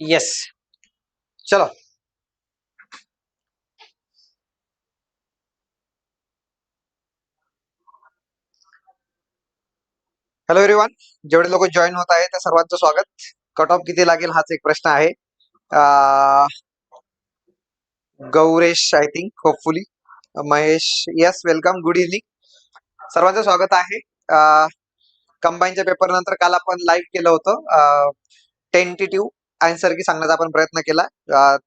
Yes चलो. Hello everyone जेवढे लोक जॉईन होत आहेत त्या सर्वांचं स्वागत. कट ऑफ किती लागेल हाच एक प्रश्न आहे. Gauresh I think hopefully Mahesh yes welcome good evening सर्वांचं स्वागत आहे. कंबाईनच्या पेपर नंतर काल आपण लाईव्ह केलं होतं. टेंटेटिव्ह आन्सर की सांगण्याचा आपण प्रयत्न केला.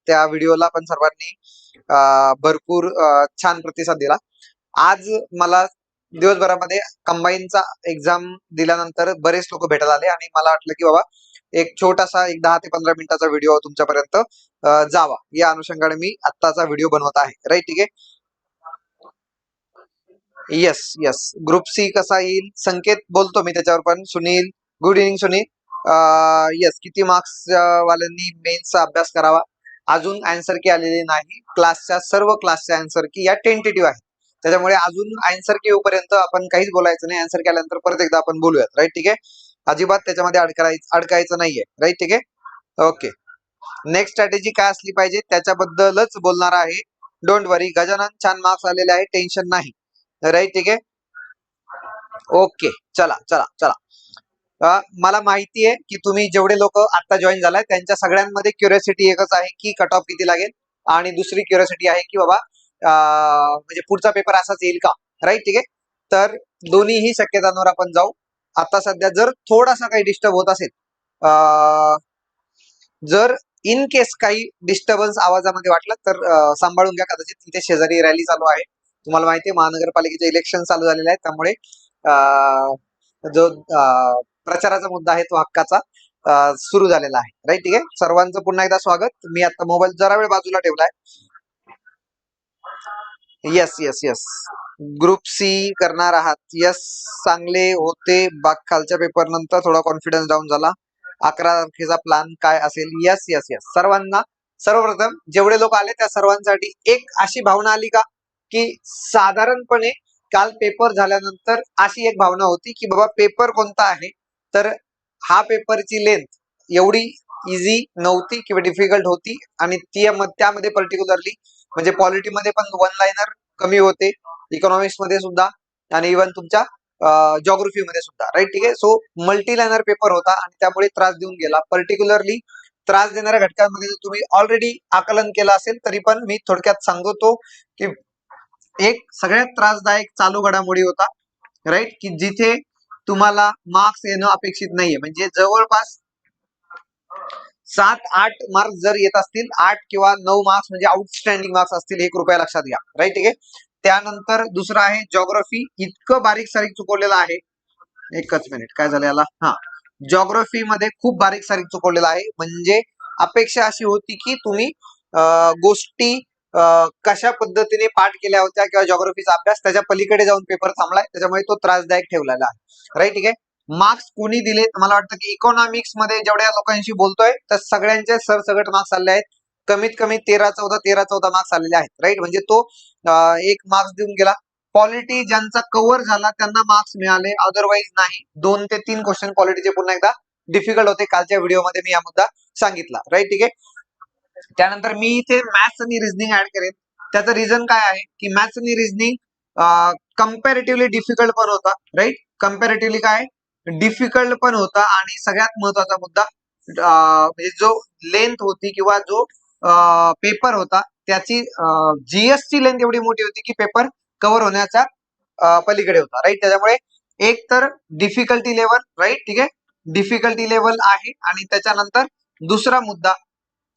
त्या व्हिडिओला पण सर्वांनी भरपूर छान प्रतिसाद दिला. आज मला दिवसभरामध्ये कंबाईनचा एक्झाम दिल्यानंतर बरेच लोक भेटत आले आणि मला वाटलं की बाबा एक छोटासा एक दहा ते पंधरा मिनिटाचा व्हिडिओ तुमच्यापर्यंत जावा. या अनुषंगाने मी आत्ताचा व्हिडिओ बनवत आहे. राईट ठीक आहे? येस येस ग्रुप सी कसा येईल? संकेत बोलतो मी त्याच्यावर पण. Sunil good evening Sunil. Yes किती मार्क्स वाल्यांनी मेन्सचा अभ्यास करावा. अजून अँसर की आलेली नाही. क्लासच्या सर्व क्लासच्या अँसर की या टेंटेटिव्ह आहेत. त्याच्यामुळे अजून अँसर की येऊपर्यंत आपण काहीच बोलायचं नाही. आन्सर की आल्यानंतर परत एकदा आपण बोलूयात. राईट ठीक आहे? अजिबात त्याच्यामध्ये अडकायचं अडकायचं नाहीये. राईट ठीक आहे? ओके नेक्स्ट स्ट्रॅटेजी काय असली पाहिजे? त्याच्याबद्दलच बोलणार आहे. डोंट वरी गजानन छान मार्क्स आलेले आहे टेन्शन नाही. राईट ठीक आहे? ओके चला चला चला. मला माहिती आहे की तुम्ही जेवढे लोक आता जॉईन झालाय त्यांच्या सगळ्यांमध्ये क्युरियोसिटी एकच आहे की कट ऑफ किती लागेल आणि दुसरी क्युरियोसिटी आहे की बाबा म्हणजे पुढचा पेपर असाच येईल का? राईट ठीक आहे? तर दोन्हीही शक्यतांवर आपण जाऊ. आता सध्या जर थोडासा काही डिस्टर्ब होत असेल जर इन केस काही डिस्टर्बन्स आवाजामध्ये वाटला तर सांभाळून घ्या कदाचित. तिथे शेजारी रॅली चालू आहे. तुम्हाला माहिती आहे महानगरपालिकेचे इलेक्शन चालू झालेले आहेत त्यामुळे जो प्रचाराचा मुद्दा आहे तो हक्काचा सुरू झालेला आहे. राईट ठीक आहे? सर्वांचं पुन्हा एकदा स्वागत. मी आता मोबाईल जरा वेळ बाजूला ठेवलाय. Yes yes yes group C करणार आहात. येस चांगले होते. बाग खालच्या पेपर नंतर थोडा कॉन्फिडन्स डाऊन झाला. अकरा तारखेचा प्लान काय असेल? येस येस येस सर्वांना सर्वप्रथम जेवढे लोक आले त्या सर्वांसाठी एक अशी भावना आली का? की साधारणपणे काल पेपर झाल्यानंतर अशी एक भावना होती की बाबा पेपर कोणता आहे? तर हा पेपरची लेंथ एवढी इझी नव्हती किंवा डिफिकल्ट होती आणि ती त्यामध्ये पर्टिक्युलरली म्हणजे पॉलिटीमध्ये पण वन लाईनर कमी होते इकॉनॉमिक्समध्ये सुद्धा आणि इव्हन तुमच्या जॉग्रफीमध्ये सुद्धा राईट ठीक आहे? सो मल्टी लाईनर पेपर होता आणि त्यामुळे त्रास देऊन गेला. पर्टिक्युलरली त्रास देणाऱ्या घटकांमध्ये जर तुम्ही ऑलरेडी आकलन केलं असेल तरी पण मी थोडक्यात सांगतो की एक सगळ्यात त्रासदायक चालू घडामोडी होता राईट की जिथे तुम्हाला मार्क्स येणं अपेक्षित नाहीये. म्हणजे जवळपास सात आठ मार्क्स जर येत असतील आठ किंवा नऊ मार्क्स म्हणजे आउटस्टँडिंग मार्क्स असतील हे कृपया लक्षात घ्या. राईट ठीक आहे? त्यानंतर दुसरं आहे जॉग्रफी इतकं बारीक सारीक चुकवलेलं आहे. एकच मिनिट काय झालं याला? हा. जॉग्रफी मध्ये खूप बारीक सारीक चुकवलेलं आहे. म्हणजे अपेक्षा अशी होती की तुम्ही गोष्टी कशा पद्धतीने पाठ केल्या होत्या किंवा जॉग्रफीचा अभ्यास त्याच्या पलीकडे जाऊन पेपर थांबलाय त्याच्यामुळे तो त्रासदायक ठेवलेला आहे. राईट ठीक आहे? मार्क्स कोणी दिले मला वाटतं की इकॉनॉमिक्समध्ये जेवढ्या लोकांशी बोलतोय तर सगळ्यांचे सरसगट मार्क्स आले आहेत. कमीत कमी तेरा चौदा तेरा चौदा मार्क्स आलेले आहेत. राईट म्हणजे तो एक मार्क्स देऊन गेला. क्वालिटी ज्यांचा कव्हर झाला त्यांना मार्क्स मिळाले. अदरवाईज नाही. दोन ते तीन क्वेश्चन क्वालिटीचे पुन्हा एकदा डिफिकल्ट होते. कालच्या व्हिडिओमध्ये मी हा मुद्दा सांगितला. राईट ठीक आहे? त्यानंतर मी इथे मॅथ्स आणि रिझनिंग ऍड करेन. त्याचं रिझन काय आहे? की मॅथ्स आणि रिझनिंग कम्पॅरेटिव्हली डिफिकल्ट पण होता राईट कम्पॅरेटिव्हली काय? डिफिकल्ट पण होता आणि सगळ्यात महत्त्वाचा मुद्दा म्हणजे जो लेंथ होती किंवा जो पेपर होता त्याची जीएसची लेंथ एवढी मोठी होती की पेपर कव्हर होण्याच्या पलीकडे होता राईट त्याच्यामुळे एक तर डिफिकल्टी लेवल राईट ठीक आहे? डिफिकल्टी लेवल आहे आणि त्याच्यानंतर दुसरा मुद्दा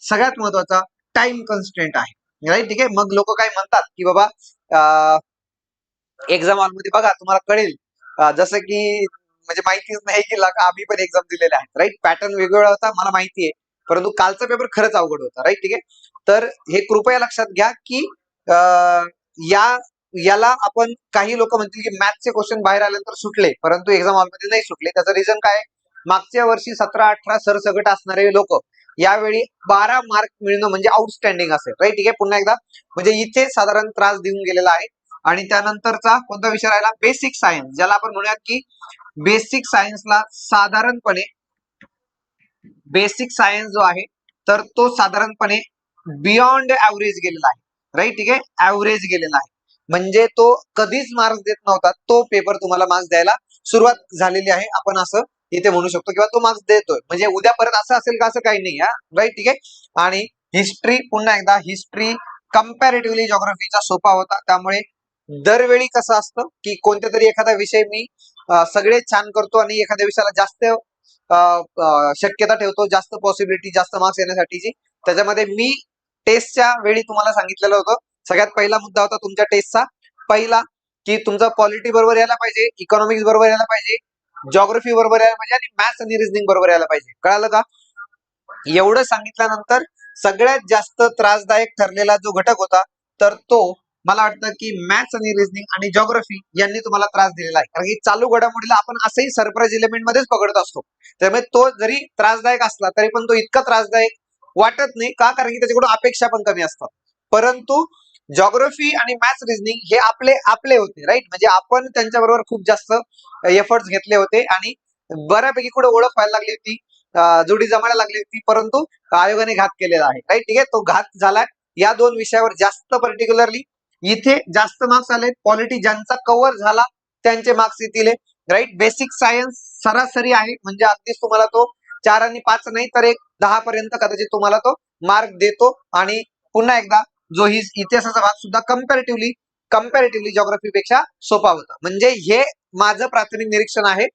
सगळ्यात महत्त्वाचा टाइम कन्स्टेंट आहे. राईट ठीक आहे? मग लोक काय म्हणतात की बाबा एक्झाम हॉलमध्ये बघा तुम्हाला कळेल. जसं की म्हणजे माहितीच नाही की आम्ही पण एक्झाम दिलेले आहेत. राईट पॅटर्न वेगवेगळा होता मला माहिती आहे. परंतु कालचा पेपर खरंच अवघड होता. राईट ठीक आहे? तर हे कृपया लक्षात घ्या की या याला आपण काही लोक म्हणतील की मॅथचे क्वेश्चन बाहेर आल्यानंतर सुटले परंतु एक्झाम हॉलमध्ये नाही सुटले. त्याचं रिझन काय आहे? मागच्या वर्षी सतरा अठरा सरसगट असणारे लोक यावेळी बारा मार्क मिळणं म्हणजे आउटस्टँडिंग असेल. राईट ठीक आहे? पुन्हा एकदा. म्हणजे इथे साधारण त्रास देऊन गेलेला आहे. आणि त्यानंतरचा कोणता विषय राहिला? बेसिक सायन्स ज्याला आपण म्हणूयात की बेसिक सायन्सला साधारणपणे बेसिक सायन्स जो आहे तर तो साधारणपणे बियॉन्ड ऍव्हरेज गेलेला आहे. राईट ठीक आहे? ऍव्हरेज गेलेला आहे. म्हणजे तो कधीच मार्क्स देत नव्हता. तो पेपर तुम्हाला मार्क्स द्यायला सुरुवात झालेली आहे. आपण असं इथे म्हणू शकतो किंवा तो मार्क्स देतोय. म्हणजे उद्या परत असं असेल का असं काही नाही हा? राईट ठीक आहे? आणि हिस्ट्री पुन्हा एकदा हिस्ट्री कम्पॅरेटिव्हली जॉग्राफीचा सोपा होता. त्यामुळे दरवेळी कसं असतं की कोणत्या तरी एखादा विषय मी सगळे छान करतो आणि एखाद्या विषयाला जास्त शक्यता ठेवतो जास्त पॉसिबिलिटी जास्त मार्क्स येण्यासाठीची. त्याच्यामध्ये मी टेस्टच्या वेळी तुम्हाला सांगितलेलं होतं. सगळ्यात पहिला मुद्दा होता तुमच्या टेस्टचा पहिला की तुमचं पॉलिटी बरोबर यायला पाहिजे इकॉनॉमिक्स बरोबर यायला पाहिजे जॉग्रफी बरोबर यायला पाहिजे आणि मॅथ्स आणि रिझनिंग बरोबर यायला पाहिजे. कळालं का? एवढं सांगितल्यानंतर सगळ्यात जास्त त्रासदायक ठरलेला जो घटक होता तर तो मला वाटतं की मॅथ्स आणि रिझनिंग आणि जॉग्रफी यांनी तुम्हाला त्रास दिलेला आहे. कारण की चालू घडामोडीला आपण असंही सरप्राईज एलिमेंट मध्येच पकडत असतो. त्यामुळे तो जरी त्रासदायक असला तरी पण तो इतका त्रासदायक वाटत नाही. का? कारण की त्याच्याकडून अपेक्षा पण कमी असतात. परंतु जॉग्रफी आणि मॅथ्स रिझनिंग हे आपले आपले होते राईट म्हणजे आपण त्यांच्याबरोबर खूप जास्त एफर्ट्स घेतले होते आणि बऱ्यापैकी कुठे ओळख व्हायला लागली होती जोडी जमायला लागली होती परंतु आयोगाने घात केलेला आहे राईट ठीक आहे? तो घात झालाय या दोन विषयावर जास्त पर्टिक्युलरली इथे जास्त मार्क्स आले. पॉलिटी ज्यांचा कव्हर झाला त्यांचे मार्क्स येतील राईट बेसिक सायन्स सरासरी आहे म्हणजे अगदीच तुम्हाला तो चार आणि पाच नाही तर एक दहा पर्यंत कदाचित तुम्हाला तो मार्क देतो. आणि पुन्हा एकदा जो ही इतिहासाचा भाग सुद्धा कम्पॅरेटिव्हली कम्पॅरेटिव्हली जॉग्राफीपेक्षा सोपा होता. म्हणजे हे माझं प्राथमिक निरीक्षण आहे.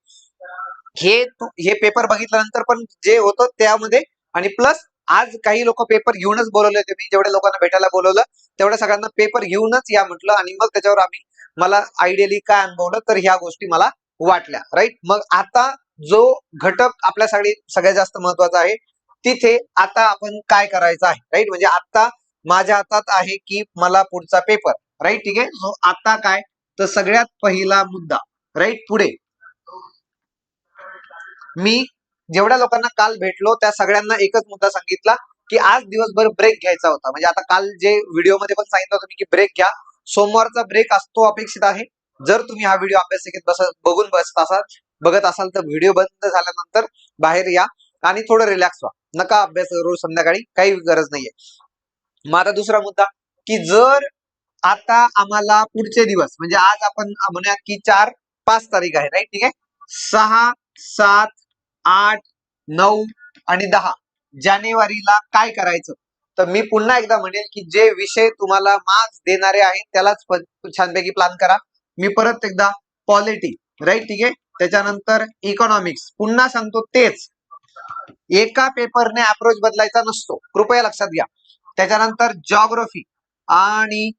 हे हे पेपर बघितल्यानंतर पण जे होतं त्यामध्ये आणि प्लस आज काही लोक पेपर घेऊनच बोलवले होते. मी जेवढ्या लोकांना भेटायला बोलवलं तेवढ्या सगळ्यांना पेपर घेऊनच या म्हटलं. आणि मग त्याच्यावर आम्ही मला आयडियली काय अनुभवलं तर ह्या गोष्टी मला वाटल्या. राईट मग आता जो घटक आपल्यासाठी सगळ्यात जास्त महत्त्वाचा आहे तिथे आता आपण काय करायचं आहे? राईट म्हणजे आता माझ्या हातात आहे की मला पुढचा पेपर राईट ठीक आहे? सो आता काय? तर सगळ्यात पहिला मुद्दा. राईट पुढे. मी जेवढ्या लोकांना काल भेटलो त्या सगळ्यांना एकच मुद्दा सांगितला की आज दिवसभर ब्रेक घ्यायचा होता. म्हणजे आता काल जे व्हिडिओमध्ये पण सांगितलं होतं मी की ब्रेक घ्या. सोमवारचा ब्रेक असतो अपेक्षित आहे. जर तुम्ही हा व्हिडिओ अभ्यासिकेत बस बघून बसत असाल बघत असाल तर व्हिडिओ बंद झाल्यानंतर बाहेर या आणि थोडं रिलॅक्स व्हा. नका अभ्यास करू संध्याकाळी. काही गरज नाहीये. मग आता दुसरा मुद्दा की जर आता आम्हाला पुढचे दिवस म्हणजे आज आपण म्हणूया की चार पाच तारीख आहे राईट ठीक आहे? सहा सात आठ नऊ आणि दहा जानेवारीला काय करायचं? तर मी पुन्हा एकदा म्हणेल की जे विषय तुम्हाला मार्क्स देणारे आहेत त्यालाच छानपैकी प्लॅन करा. मी परत एकदा पॉलिटी राईट ठीक आहे? त्याच्यानंतर इकॉनॉमिक्स पुन्हा सांगतो तेच. एका पेपरने अप्रोच बदलायचा नसतो. कृपया लक्षात घ्या. त्याच्यानंतर जॉग्रफी आणि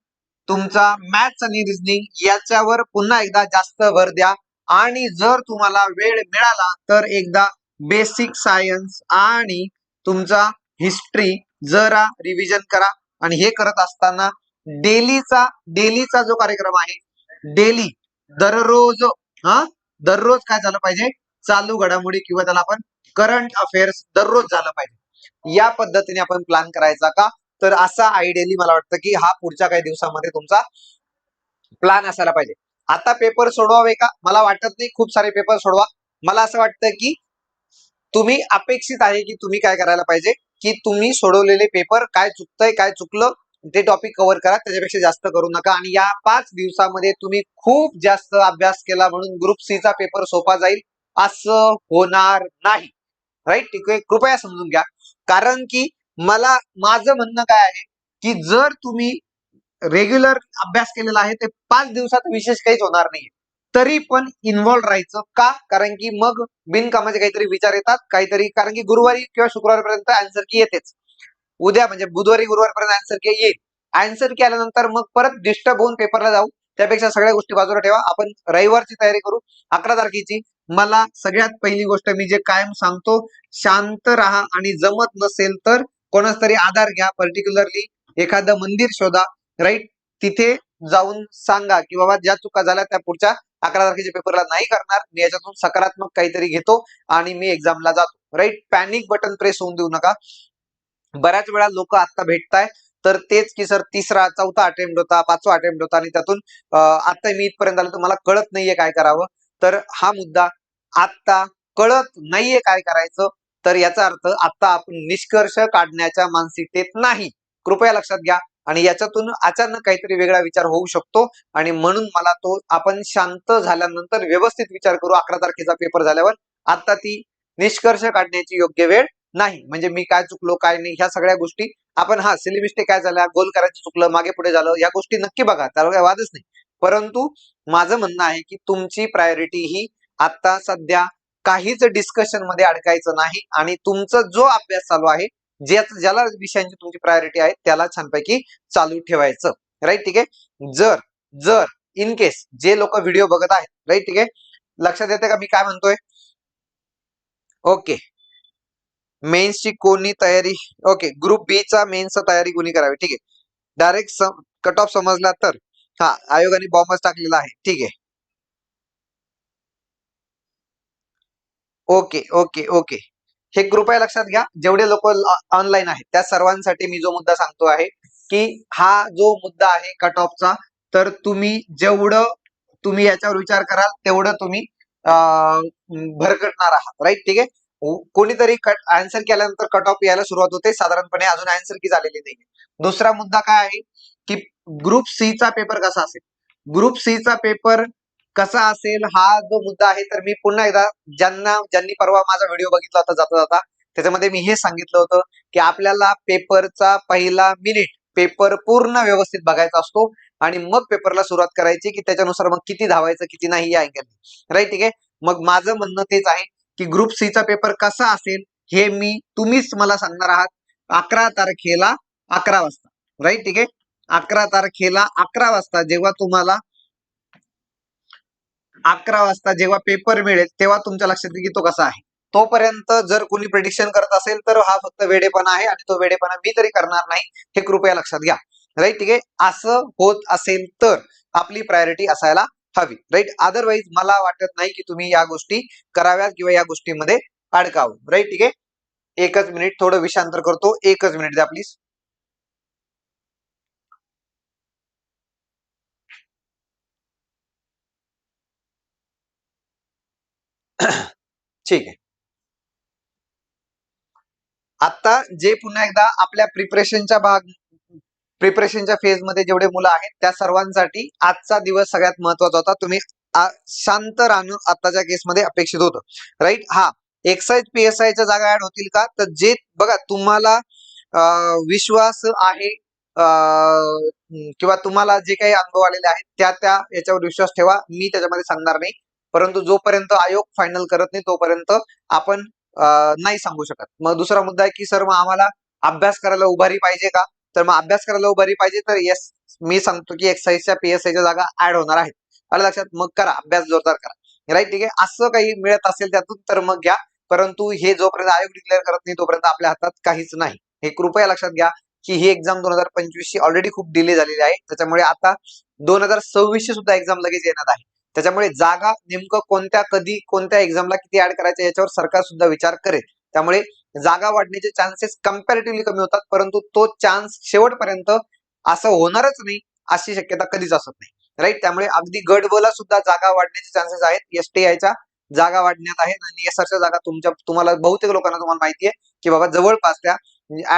तुमचा मॅथ्स आणि रिझनिंग याच्यावर पुन्हा एकदा जास्त भर द्या. आणि जर तुम्हाला वेळ मिळाला तर एकदा बेसिक सायन्स आणि तुमचा हिस्ट्री जरा रिव्हिजन करा. आणि हे करत असताना डेलीचा डेलीचा जो कार्यक्रम आहे डेली दररोज हा? दररोज काय झालं पाहिजे? चालू घडामोडी किंवा त्याला आपण करंट अफेअर्स दररोज झालं पाहिजे. या पद्धतीने आपण प्लॅन करायचा का? तर असा आयडियली मला वाटतं की हा पुढच्या काही दिवसामध्ये तुमचा प्लॅन असायला पाहिजे. आता पेपर सोडवावे का? मला वाटत नाही खूप सारे पेपर सोडवा. मला असं वाटतं की तुम्ही अपेक्षित आहे की तुम्ही काय करायला पाहिजे की तुम्ही सोडवलेले पेपर काय चुकतंय काय चुकलं ते टॉपिक कव्हर करा त्याच्यापेक्षा जास्त करू नका. आणि या पाच दिवसामध्ये तुम्ही खूप जास्त अभ्यास केला म्हणून ग्रुप सी चा पेपर सोपा जाईल असं होणार नाही. राईट ठीक आहे? कृपया समजून घ्या. कारण की मला माझं म्हणणं काय आहे की जर तुम्ही रेग्युलर अभ्यास केलेला आहे ते पाच दिवसात विशेष काहीच होणार नाहीये. तरी पण इन्व्हॉल्व राहायचं का? कारण की मग बिनकामाचे काहीतरी विचार येतात काहीतरी कारण की गुरुवारी किंवा शुक्रवारपर्यंत आन्सर की येतेच. उद्या म्हणजे बुधवारी गुरुवारपर्यंत आन्सर की येईल. आन्सर की आल्यानंतर मग परत डिस्टर्ब होऊन पेपरला जाऊ. त्यापेक्षा सगळ्या गोष्टी बाजूला ठेवा. आपण रविवारची तयारी करू. अकरा तारखेची. मला सगळ्यात पहिली गोष्ट मी जे कायम सांगतो शांत राहा आणि जमत नसेल तर कोणाच तरी आधार घ्या पर्टिक्युलरली एखादं मंदिर शोधा राईट तिथे जाऊन सांगा की बाबा ज्या चुका झाल्या त्या पुढच्या अकरा तारखेच्या पेपरला नाही करणार मी याच्यातून सकारात्मक काहीतरी घेतो आणि मी एक्झामला जातो. राईट पॅनिक बटन प्रेस होऊन देऊ नका. बऱ्याच वेळा लोक आता भेटताय तर तेच की सर तिसरा चौथा अटेम्प्ट होता पाचवा अटेम्प्ट होता आणि त्यातून आता मी इथपर्यंत आलो तुम्हाला कळत नाहीये काय करावं. तर हा मुद्दा आत्ता कळत नाहीये काय करायचं. तर याचा अर्थ आता आपण निष्कर्ष काढण्याच्या मानसिकतेत नाही. कृपया लक्षात घ्या. आणि याच्यातून अचानक काहीतरी वेगळा विचार होऊ शकतो. आणि म्हणून मला तो आपण शांत झाल्यानंतर व्यवस्थित विचार करू अकरा तारखेचा पेपर झाल्यावर. आता ती निष्कर्ष काढण्याची योग्य वेळ नाही. म्हणजे मी काय चुकलो काय नाही ह्या सगळ्या गोष्टी. आपण हा सिली मिस्टेक काय झाल्या? गोल करायचं चुकलं मागे पुढे झालं या गोष्टी नक्की बघा. त्याला काही वादच नाही. परंतु माझं म्हणणं आहे की तुमची प्रायोरिटी ही आता सध्या काहीच डिस्कशनमध्ये अडकायचं नाही. आणि तुमचा जो अभ्यास चालू आहे ज्या ज्याला विषयांची तुमची प्रायोरिटी आहे त्याला छानपैकी चालू ठेवायचं. राईट ठीक आहे? जर जर इन केस जे लोक व्हिडिओ बघत आहेत राईट ठीक आहे? लक्षात येते का मी काय म्हणतोय? ओके मेन्सची कोणी तयारी ओके ग्रुप बी चा मेन्स तयारी कोणी करावी? ठीक आहे. डायरेक्ट कट ऑफ समजला तर हा आयोगाने बॉम्बच टाकलेला आहे. ठीक आहे. Okay okay okay. हे कृपया लक्षात घ्या. जेवढे लोक ऑनलाईन आहेत त्या सर्वांसाठी मी जो मुद्दा सांगतो आहे की हा जो मुद्दा आहे कट ऑफचा तर तुम्ही जेवढं तुम्ही याच्यावर विचार कराल तेवढं तुम्ही भरकटणार आहात राईट ठीक आहे? कोणीतरी कट आन्सर केल्यानंतर कट ऑफ यायला सुरुवात होते साधारणपणे अजून आन्सर की झालेली नाही दुसरा मुद्दा काय आहे की ग्रुप सी चा पेपर कसा असेल? ग्रुप सी चा पेपर कसा असेल हा जो मुद्दा आहे तर मी पुन्हा एकदा ज्यांना ज्यांनी परवा माझा व्हिडिओ बघितला होता जाता जाता त्याच्यामध्ये मी हे सांगितलं होतं की आपल्याला पेपरचा पहिला मिनिट पेपर पूर्ण व्यवस्थित बघायचा असतो आणि मग पेपरला सुरुवात करायची की त्याच्यानुसार मग किती धावायचं किती नाही या अँगल राईट ठीक आहे? मग माझं म्हणणं तेच आहे की ग्रुप सी चा पेपर कसा असेल हे मी तुम्हीच मला सांगणार आहात अकरा तारखेला अकरा वाजता. राईट ठीक आहे? अकरा तारखेला अकरा वाजता जेव्हा तुम्हाला अकरा वाजता जेव्हा पेपर मिळेल तेव्हा तुमच्या लक्षात येईल की तो कसा आहे. तोपर्यंत जर कोणी प्रिडिक्शन करत असेल तर हा फक्त वेडेपणा आहे आणि तो वेडेपणा मी तरी करणार नाही हे कृपया लक्षात घ्या. राईट ठीक आहे? असं होत असेल तर आपली प्रायोरिटी असायला हवी. राईट अदरवाईज मला वाटत नाही की तुम्ही या गोष्टी कराव्यात किंवा या गोष्टीमध्ये अडकावं राईट ठीक आहे? एकच मिनिट थोडं विषांतर करतो. एकच मिनिट द्या प्लीज ठीक आहे. आता जे पुन्हा एकदा आपल्या प्रिपरेशनच्या भाग प्रिपरेशनच्या फेजमध्ये जेवढे मुलं आहेत त्या सर्वांसाठी आजचा दिवस सगळ्यात महत्त्वाचा होता. तुम्ही शांत राहणं आताच्या केसमध्ये अपेक्षित होतं. राईट हा एक्साईज पीएसआयच्या जागा ऍड होतील का? तर जे बघा तुम्हाला विश्वास आहे किंवा तुम्हाला जे काही अनुभव आलेले आहेत त्या त्या याच्यावर विश्वास ठेवा. मी त्याच्यामध्ये सांगणार नाही. परंतु जोपर्यंत आयोग फायनल करत नाही तोपर्यंत आपण नाही सांगू शकत. मग दुसरा मुद्दा आहे की सर मग आम्हाला अभ्यास करायला उभारी पाहिजे का? तर मग अभ्यास करायला उभारी पाहिजे तर येस मी सांगतो की एक्साईजच्या पीएसआयच्या जागा ऍड होणार आहेत. आलं लक्षात? मग करा अभ्यास जोरदार करा. राईट ठीक आहे? असं काही मिळत असेल त्यातून तर मग घ्या. परंतु हे जोपर्यंत आयोग डिक्लेअर करत नाही तोपर्यंत आपल्या हातात काहीच नाही. हे कृपया लक्षात घ्या की ही एक्झाम दोन हजार पंचवीस ची ऑलरेडी खूप डिले झालेली आहे. त्याच्यामुळे आता दोन हजार सव्वीस ची सुद्धा एक्झाम लगेच येणार आहे. त्याच्यामुळे जागा नेमकं कोणत्या कधी कोणत्या एक्झामला किती ऍड करायचं याच्यावर सरकार सुद्धा विचार करेल. त्यामुळे जागा वाढण्याचे चान्सेस कम्पॅरेटिव्हली कमी होतात परंतु तो चान्स शेवटपर्यंत असं होणारच नाही अशी शक्यता कधीच असत नाही. राईट त्यामुळे अगदी गडबला सुद्धा जागा वाढण्याचे चान्सेस आहेत. एस टी आयच्या जागा वाढण्यात आहेत आणि एसआरच्या जागा तुमच्या तुम्हाला बहुतेक लोकांना तुम्हाला माहिती आहे की बाबा जवळपास त्या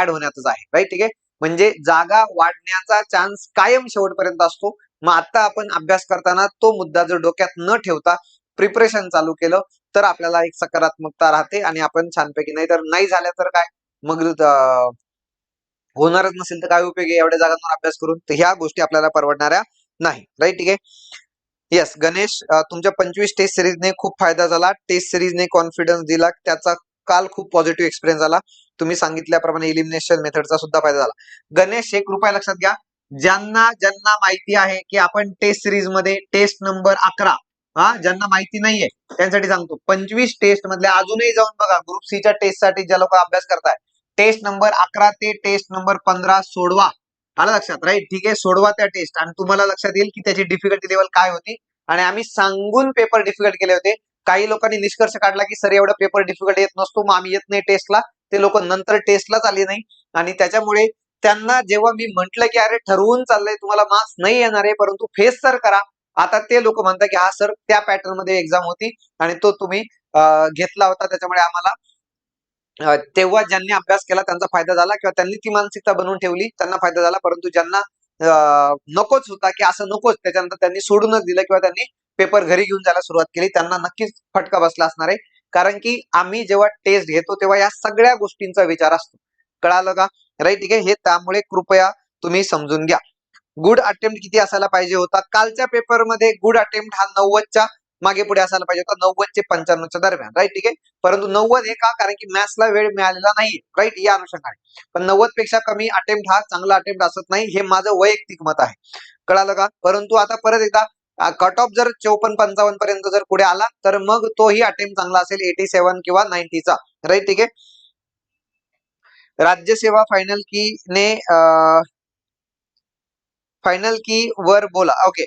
ऍड होण्यातच आहे. राईट ठीक आहे? म्हणजे जागा वाढण्याचा चान्स कायम शेवटपर्यंत असतो. मग आता आपण अभ्यास करताना तो मुद्दा जर डोक्यात न ठेवता प्रिपरेशन चालू केलं तर आपल्याला एक सकारात्मकता राहते आणि आपण छानपैकी नाही तर नाही झाल्या तर काय? मग होणारच नसेल तर काय उपयोग आहे एवढ्या जागांवर अभ्यास करून? तर ह्या गोष्टी आपल्याला परवडणाऱ्या नाही. राईट ठीक आहे? येस गणेश तुमच्या पंचवीस टेस्ट सिरीजने खूप फायदा झाला. टेस्ट सिरीजने कॉन्फिडन्स दिला. त्याचा काल खूप पॉझिटिव्ह एक्सपिरियन्स झाला. तुम्ही सांगितल्याप्रमाणे इलिमिनेशन मेथडचा सुद्धा फायदा झाला. गणेश एक रुपया लक्षात घ्या. ज्यांना ज्यांना माहिती आहे की आपण टेस्ट सिरीजमध्ये टेस्ट नंबर अकरा हा ज्यांना माहिती नाहीये त्यांसाठी सांगतो. पंचवीस टेस्ट मधल्या अजूनही जाऊन बघा ग्रुप सीच्या टेस्टसाठी ज्या लोक अभ्यास करताय टेस्ट नंबर अकरा ते टेस्ट नंबर पंधरा सोडवा. आलं लक्षात राईट ठीक आहे सोडवा त्या टेस्ट आणि तुम्हाला लक्षात येईल की त्याची डिफिकल्टी लेवल काय होती. आणि आम्ही सांगून पेपर डिफिकल्ट केले होते. काही लोकांनी निष्कर्ष काढला की सर एवढा पेपर डिफिकल्ट येत नसतो मग आम्ही येत नाही टेस्टला ते लोक नंतर टेस्टलाच आले नाही. आणि त्याच्यामुळे त्यांना जेव्हा मी म्हंटल की अरे ठरवून चाललंय तुम्हाला मार्क्स नाही येणार आहे परंतु फेस सर करा. आता ते लोक म्हणतात की हा सर त्या पॅटर्नमध्ये एक्झाम होती आणि तो तुम्ही घेतला होता त्याच्यामुळे आम्हाला तेव्हा ज्यांनी अभ्यास केला त्यांचा फायदा झाला किंवा त्यांनी ती मानसिकता बनवून ठेवली त्यांना फायदा झाला परंतु ज्यांना नकोच होता की असं नकोच त्याच्यानंतर त्यांनी सोडूनच दिलं किंवा त्यांनी पेपर घरी घेऊन जायला सुरुवात केली त्यांना नक्कीच फटका बसला असणार आहे. कारण की आम्ही जेव्हा टेस्ट घेतो तेव्हा या सगळ्या गोष्टींचा विचार असतो. कळालं का? राईट ठीक आहे? हे त्यामुळे कृपया तुम्ही समजून घ्या. गुड अटेम्प्ट किती असायला पाहिजे होता? कालच्या पेपरमध्ये गुड अटेम्प्ट हा नव्वदच्या मागे पुढे असायला पाहिजे होता नव्वद ते पंच्याण्णवच्या दरम्यान. राईट ठीक आहे? परंतु नव्वद हे का? कारण की मॅथ्सला वेळ मिळालेला नाही राईट या अनुषंगाने. पण नव्वदपेक्षा कमी अटेम्प्ट हा चांगला अटेम्प्ट असत नाही हे माझं वैयक्तिक मत आहे. कळालं का? परंतु आता परत एकदा कट ऑफ जर चौपन्न पंचावन्न पर्यंत जर पुढे आला तर मग तोही अटेम्प्ट चांगला असेल एटी सेव्हन किंवा नाईन्टीचा राईट ठीक आहे? राज्यसेवा फायनल की ने फायनल की वर बोला. ओके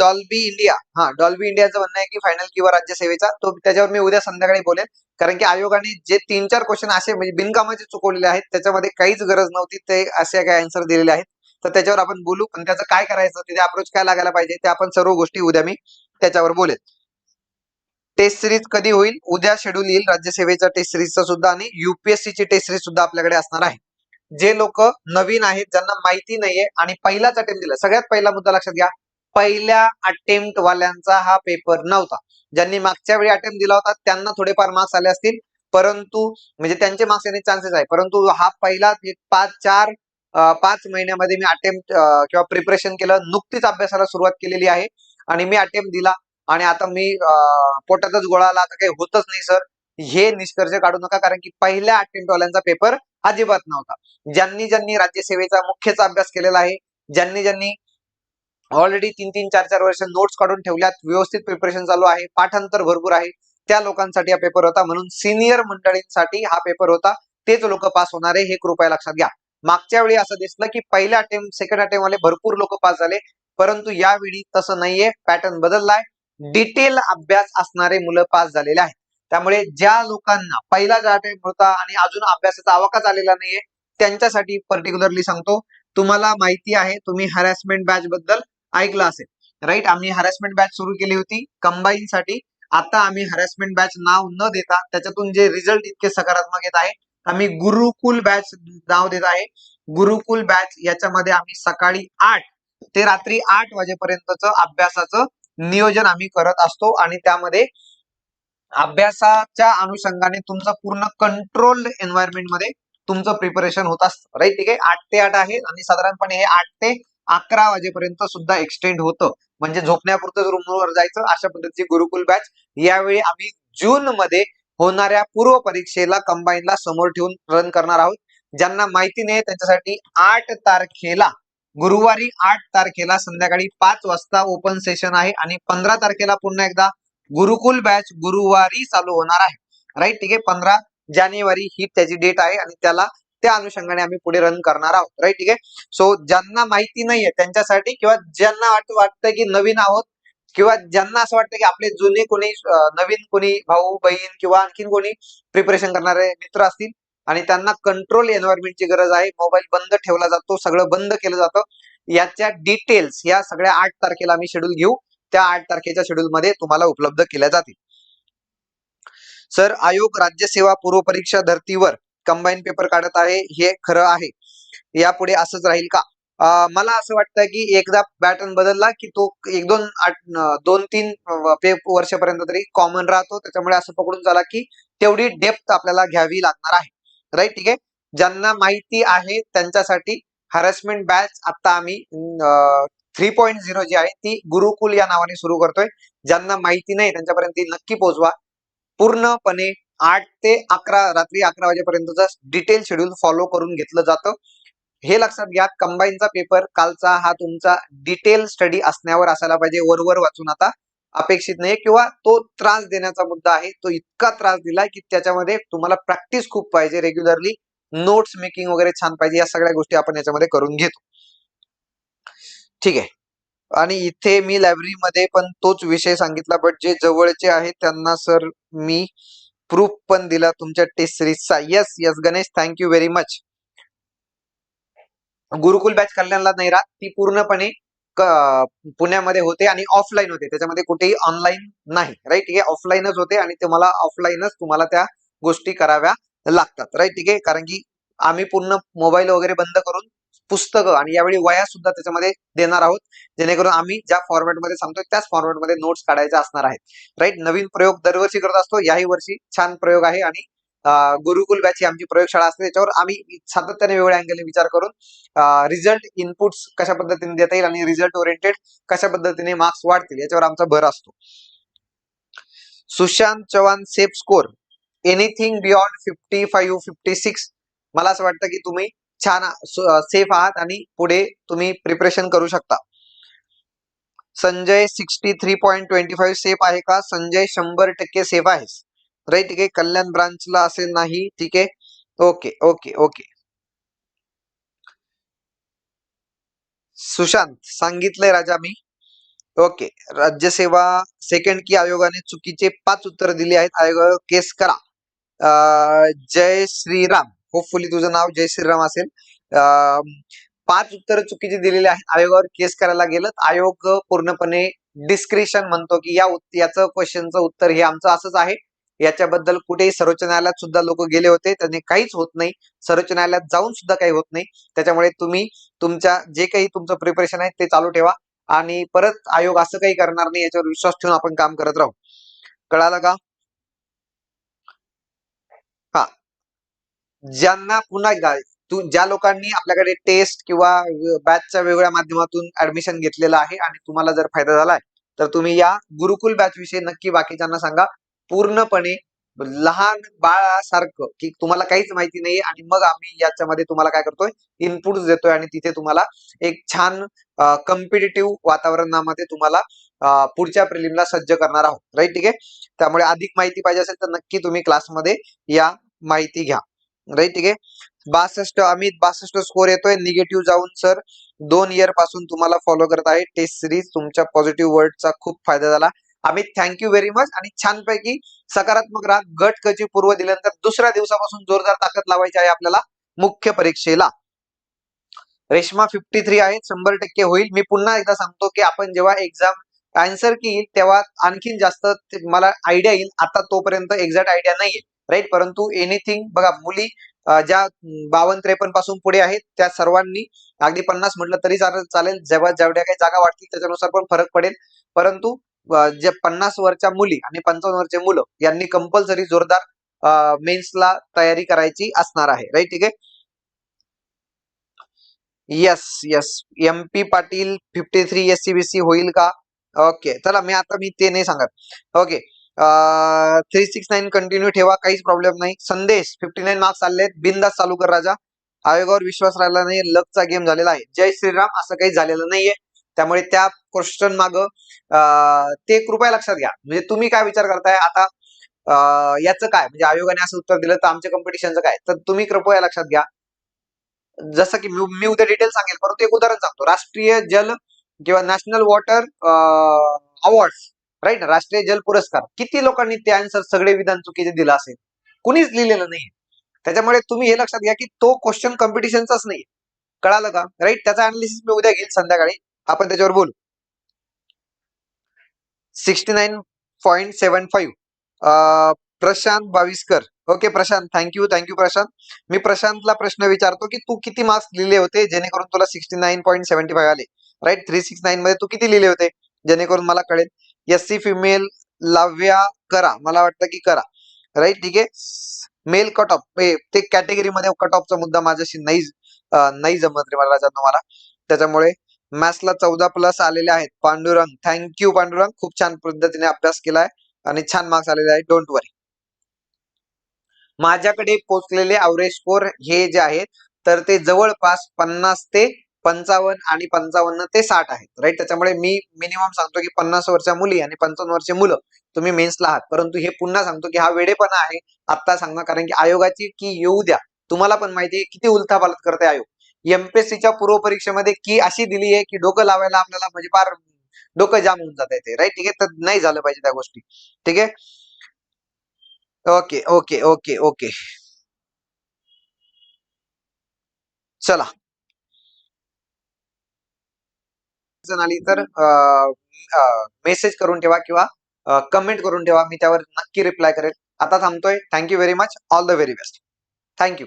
डॉल्बी इंडिया हा डॉल्बी इंडियाचं म्हणणं आहे की फायनल किंवा राज्यसेवेचा तो त्याच्यावर मी उद्या संध्याकाळी बोलेन. कारण की आयोगाने जे तीन चार क्वेश्चन असे म्हणजे बिनकामाचे चुकवलेले आहेत त्याच्यामध्ये काहीच गरज नव्हती ते असे काही आन्सर दिलेले आहेत. तर त्याच्यावर आपण बोलू पण त्याचं काय करायचं तिथे अप्रोच काय लागायला पाहिजे ते आपण सर्व गोष्टी उद्या मी त्याच्यावर बोलेन. टेस्ट सिरीज कधी होईल? उद्या शेड्यूल येईल. राज्यसेवेच्या टेस्ट सिरीजचा सुद्धा आणि युपीएससीची टेस्ट सिरीज सुद्धा आपल्याकडे असणार आहे. जे लोक नवीन आहेत ज्यांना माहिती नाहीये आणि पहिलाच अटेम्प्ट दिला. सगळ्यात पहिला मुद्दा लक्षात घ्या. पहिल्या अटेम्प्ट वाल्यांचा हा पेपर नव्हता. ज्यांनी मागच्या वेळी अटेम्प्ट दिला होता त्यांना थोडेफार मार्क्स आले असतील. परंतु म्हणजे त्यांचे मार्क्स येण्याचे चान्सेस आहे परंतु हा पहिला पाच चार पाच महिन्यामध्ये मी अटेम्प्ट किंवा प्रिपरेशन केलं. नुकतीच अभ्यासाला सुरुवात केलेली आहे. आणि मी अटेम्प्ट दिला. आणि आता मी पोटातच गोळा आला आता काही होतच नाही सर. हे निष्कर्ष काढू नका कारण की पहिल्या अटेम्प्टवाल्यांचा पेपर अजिबात नव्हता. ज्यांनी ज्यांनी राज्यसेवेचा मुख्यचा अभ्यास केलेला आहे ज्यांनी ज्यांनी ऑलरेडी तीन तीन चार चार वर्ष नोट्स काढून ठेवल्यात व्यवस्थित प्रिपरेशन चालू आहे पाठांतर भरपूर आहे त्या लोकांसाठी हा पेपर होता. म्हणून सिनियर मंडळींसाठी हा पेपर होता. तेच लोक पास होणारे हे कृपया लक्षात घ्या. मागच्या वेळी असं दिसलं की पहिल्या अटेम्प्ट सेकंड अटेम्प्ट वाले भरपूर लोक पास झाले परंतु यावेळी तसं नाहीये. पॅटर्न बदललाय. डिटेल अभ्यास असणारे मुलं पास झालेले आहेत. त्यामुळे ज्या लोकांना पहिला जाटे होता आणि अजून अभ्यासाचा आवाकाच आलेला नाहीये त्यांच्यासाठी पर्टिक्युलरली सांगतो तुम्हाला माहिती आहे तुम्ही हॅरॅसमेंट बॅच बद्दल ऐकलं असेल. राईट आम्ही हॅरॅसमेंट बॅच सुरू केली होती कंबाईन साठी. आता आम्ही हॅरॅसमेंट बॅच नाव न देता त्याच्यातून जे रिझल्ट इतके सकारात्मक येत आहे आम्ही गुरुकुल बॅच नाव देत आहे. गुरुकुल बॅच याच्यामध्ये आम्ही सकाळी आठ ते रात्री आठ वाजेपर्यंतच अभ्यासाचं नियोजन आम्ही करत असतो आणि त्यामध्ये अभ्यासाच्या अनुषंगाने तुमचं पूर्ण कंट्रोल्ड एन्व्हायरमेंटमध्ये तुमचं प्रिपरेशन होत असतं. राईट ठीक आहे? आठ ते आठ आहे आणि साधारणपणे हे आठ ते अकरा वाजेपर्यंत सुद्धा एक्सटेंड होतं. म्हणजे झोपण्यापुरतं रूमवर जायचं अशा पद्धतीची गुरुकुल बॅच यावेळी आम्ही जून मध्ये होणाऱ्या पूर्व परीक्षेला कंबाईनला समोर ठेवून रन करणार आहोत. ज्यांना माहिती नाही त्यांच्यासाठी आठ तारखेला गुरुवारी आठ तारखेला संध्याकाळी पाच वाजता ओपन सेशन आहे आणि पंधरा तारखेला पुन्हा एकदा गुरुकुल बॅच गुरुवारी चालू होणार आहे. राईट ठीक आहे? पंधरा जानेवारी ही त्याची डेट आहे आणि त्याला त्या अनुषंगाने आम्ही पुढे रन करणार आहोत. राईट ठीक आहे? सो ज्यांना माहिती नाहीये त्यांच्यासाठी किंवा ज्यांना वाट वाटतं की नवीन आहोत किंवा ज्यांना असं वाटतं की आपले जुने कोणी नवीन कोणी भाऊ बहीण किंवा आणखीन कोणी प्रिपरेशन करणारे मित्र असतील आणि त्यांना कंट्रोल एन्व्हायरमेंटची गरज आहे. मोबाईल बंद ठेवला जातो. सगळं बंद केलं जातं. याच्या डिटेल्स या सगळ्या आठ तारखेला आम्ही शेड्यूल घेऊ. त्या आठ तारखेच्या शेड्यूल मध्ये तुम्हाला उपलब्ध केल्या जातील. सर आयोग राज्यसेवा पूर्व परीक्षा धर्तीवर कंबाईन पेपर काढत आहे. हे खरं आहे. यापुढे असंच राहील का? मला असं वाटतं की एकदा पॅटर्न बदलला की तो एक दोन आठ दोन तीन वर्षपर्यंत वर्षापर्यंत तरी कॉमन राहतो. त्याच्यामुळे असं पकडून झाला की तेवढी डेप्थ आपल्याला घ्यावी लागणार आहे. राईट ठीक आहे? ज्यांना माहिती आहे त्यांच्यासाठी हॅरसमेंट बॅच आता आम्ही थ्री पॉईंट झिरो जी आहे ती गुरुकुल या नावाने सुरू करतोय. ज्यांना माहिती नाही त्यांच्यापर्यंत ती नक्की पोहोचवा. पूर्णपणे आठ ते अकरा रात्री अकरा वाजेपर्यंतचा डिटेल शेड्यूल फॉलो करून घेतलं जातं. हे लक्षात घ्या कंबाईनचा पेपर कालचा हा तुमचा डिटेल स्टडी असण्यावर असायला पाहिजे वरवर वाचून आता. अपेक्षित नाही किंवा तो त्रास देण्याचा मुद्दा आहे तो इतका त्रास दिलाय की त्याच्यामध्ये तुम्हाला प्रॅक्टिस खूप पाहिजे रेग्युलरली नोट्स मेकिंग वगैरे छान पाहिजे या सगळ्या गोष्टी आपण याच्यामध्ये करून घेतो. ठीक आहे. आणि इथे मी लायब्ररीमध्ये पण तोच विषय सांगितला बट जे जवळचे आहेत त्यांना सर मी प्रूफ पण दिला तुमच्या test सिरीजचा yes yes Ganesh thank you very much Gurukul batch कल्याणला नाही राहत ती पूर्णपणे पुण्यामध्ये होते आणि ऑफलाईन होते. त्याच्यामध्ये कुठेही ऑनलाईन नाही राईट हे ऑफलाईनच होते आणि तुम्हाला ऑफलाईनच तुम्हाला त्या गोष्टी कराव्या लागतात राईट ठीक आहे? कारण की आम्ही पूर्ण मोबाईल वगैरे बंद करून पुस्तकं आणि यावेळी वया सुद्धा त्याच्यामध्ये देणार आहोत. जेणेकरून आम्ही ज्या फॉर्मॅटमध्ये सांगतोय त्याच फॉर्मॅटमध्ये नोट्स काढायच्या असणार आहेत. राईट नवीन प्रयोग दरवर्षी करत असतो. याही वर्षी छान प्रयोग आहे आणि गुरुकुल बॅच ही आमची प्रयोगशाळा असते. त्याच्यावर आम्ही सातत्याने वेगवेगळ्या अँगलने विचार करून रिझल्ट इनपुट्स कशा पद्धतीने देता येईल आणि रिझल्ट ओरिएंटेड कशा पद्धतीने मार्क्स वाढतील याच्यावर आमचा भर असतो. Sushant Chavan safe score anything beyond fifty five fifty six मला असं वाटतं की तुम्ही छान सेफ आहात आणि पुढे तुम्ही प्रिपरेशन करू शकता. Sanjay sixty three point twenty five safe आहे का? संजय शंभर टक्के सेफ आहे राईट ठीक आहे. कल्याण ब्रांचला असेल नाही ठीक आहे. Okay okay okay. सुशांत सांगितलंय राजा मी. ओके. राज्यसेवा सेकंड की आयोगाने चुकीचे पाच उत्तर दिली आहेत. आयोग केस करा. जय श्रीराम. होपफुली तुझं नाव जय श्रीराम असेल. अं, पाच उत्तर चुकीचे दिलेले आहेत. आयोगावर केस करायला गेलं आयोग पूर्णपणे डिस्क्रिशन म्हणतो की या याचं क्वेश्चनचं उत्तर हे आमचं असंच आहे. याच्याबद्दल कुठेही सर्वोच्च न्यायालयात सुद्धा लोक गेले होते. त्यांनी काहीच होत नाही. सर्वोच्च न्यायालयात जाऊन सुद्धा काही होत नाही. त्याच्यामुळे तुम्ही तुमच्या जे काही तुमचं प्रिपरेशन आहे ते चालू ठेवा. आणि परत आयोग असं काही करणार नाही याच्यावर विश्वास ठेवून आपण काम करत राहू. कळालं का? हा. ज्यांना पुन्हा एकदा तू ज्या लोकांनी आपल्याकडे टेस्ट किंवा बॅचच्या वेगवेगळ्या माध्यमातून ऍडमिशन घेतलेलं आहे आणि तुम्हाला जर फायदा झालाय तर तुम्ही या गुरुकुल बॅच विषयी नक्की बाकीच्यांना सांगा. पूर्णपणे लहान बाळासारखं की तुम्हाला काहीच माहिती नाही आणि मग आम्ही याच्यामध्ये तुम्हाला काय करतोय? इनपुट देतोय आणि तिथे तुम्हाला एक छान कम्पिटेटिव्ह वातावरणामध्ये तुम्हाला पुढच्या प्रिलिमला सज्ज करणार आहोत. राईट ठीक आहे? त्यामुळे अधिक माहिती पाहिजे असेल तर नक्की तुम्ही क्लासमध्ये या माहिती घ्या. राईट ठीक आहे? बासष्ट अमित बासष्ट स्कोर येतोय. निगेटिव्ह जाऊन सर दोन इयरपासून तुम्हाला फॉलो करत आहे. टेस्ट सिरीज तुमच्या पॉझिटिव्ह वर्डचा खूप फायदा झाला. अमित थँक्यू व्हेरी मच आणि छानपैकी सकारात्मक राहा गट कची पूर्व दिल्यानंतर दुसऱ्या दिवसापासून जोरदार ताकद लावायची आहे आपल्याला मुख्य परीक्षेला. रेशमा फिफ्टी थ्री आहे शंभर टक्के होईल. मी पुन्हा एकदा सांगतो की आपण जेव्हा एक्झाम आन्सर येईल तेव्हा आणखीन जास्त मला आयडिया येईल. आता तोपर्यंत एक्झॅक्ट आयडिया नाहीये. राईट परंतु एनिथिंग बघा मुली ज्या बावन्न त्रेपन्नपासून पुढे आहेत त्या सर्वांनी अगदी पन्नास म्हटलं तरी चालेल. चालेल. जेव्हा जेवढ्या काही जागा वाटतील त्याच्यानुसार पण फरक पडेल. परंतु जे पन्नास वरच्या मुली आणि पंचावन्न वरचे मुलं यांनी कंपल्सरी जोरदार मेन्सला तयारी करायची असणार आहे. राईट ठीक आहे? Yes yes M P Patil fifty three S C B C होईल का? ओके चला मी आता मी ते नाही सांगत. Okay three six nine continue ठेवा काहीच प्रॉब्लेम नाही. संदेश फिफ्टी नाईन मार्क्स आले बिंदास चालू कर राजा. आयोगावर विश्वास राहिला नाही. लकचा गेम झालेला आहे. जय श्रीराम. असं काही झालेलं नाहीये. त्यामुळे त्या क्वेश्चन माग ते कृपया लक्षात घ्या. म्हणजे तुम्ही काय विचार करताय? आता याचं काय? म्हणजे आयोगाने असं उत्तर दिलं तर आमच्या कॉम्पिटिशनचं काय? तर तुम्ही कृपया लक्षात घ्या. जसं की मी मी उद्या डिटेल सांगेल. परंतु एक उदाहरण सांगतो. राष्ट्रीय जल किंवा नॅशनल वॉटर अवॉर्ड राईट राष्ट्रीय जल पुरस्कार. किती लोकांनी ते आन्सर सगळे विधान चुकीचे दिलं असेल? कुणीच लिहिलेलं नाही त्याच्यामुळे तुम्ही हे लक्षात घ्या की तो क्वेश्चन कॉम्पिटिशनचाच नाही कळालं का? राईट त्याचा अनालिसिस मी उद्या घेईल संध्याकाळी. आपण त्याच्यावर बोलू. Sixty nine point seven five Prashant Baviskar. Okay Prashant. Thank you thank you Prashant. मी प्रशांतला प्रश्न विचारतो की तू किती मार्क्स लिहिले होते जेणेकरून तुला sixty nine point seventy five आले? राईट थ्री सिक्स नाईन मध्ये तू किती लिहिले होते जेणेकरून मला कळेल? एस सी फिमेल लाव्या करा. मला वाटतं की करा. राईट ठीक आहे? मेल कट ऑफ ते कॅटेगरीमध्ये कट ऑफचा मुद्दा माझ्याशी नाही नाही जमत रे मला राजांनो मला. त्याच्यामुळे मॅथ्सला चौदा प्लस आलेले आहेत. पांडुरंग. Thank you Pandurang. खूप छान पद्धतीने अभ्यास केलाय आणि छान मार्क्स आलेले आहेत. डोंट वरी माझ्याकडे पोचलेले अवरेज स्कोर हे जे आहेत तर ते जवळपास पन्नास ते पंचावन्न आणि पंचावन्न ते साठ आहेत. राईट त्याच्यामुळे मी मिनिमम सांगतो की पन्नास वर्षा मुली आणि पंचावन्न वर्षचे मुलं तुम्ही मेन्सला आहात. परंतु हे पुन्हा सांगतो की हा वेडेपणा आहे. आत्ता सांगणार कारण की आयोगाची की येऊ द्या. तुम्हाला पण माहिती आहे किती उलथापालत करते आयोग. एमपीएससीच्या पूर्व परीक्षेमध्ये की अशी दिली आहे की डोकं लावायला आपल्याला म्हणजे फार डोकं जाम होऊन जात येते राईट ठीक आहे? तर नाही झालं पाहिजे त्या गोष्टी. ठीक आहे? Okay okay okay okay. चला. आली तर मेसेज करून ठेवा किंवा कमेंट करून ठेवा. मी त्यावर नक्की रिप्लाय करेल. आता थांबतोय. Thank you very much all the very best thank you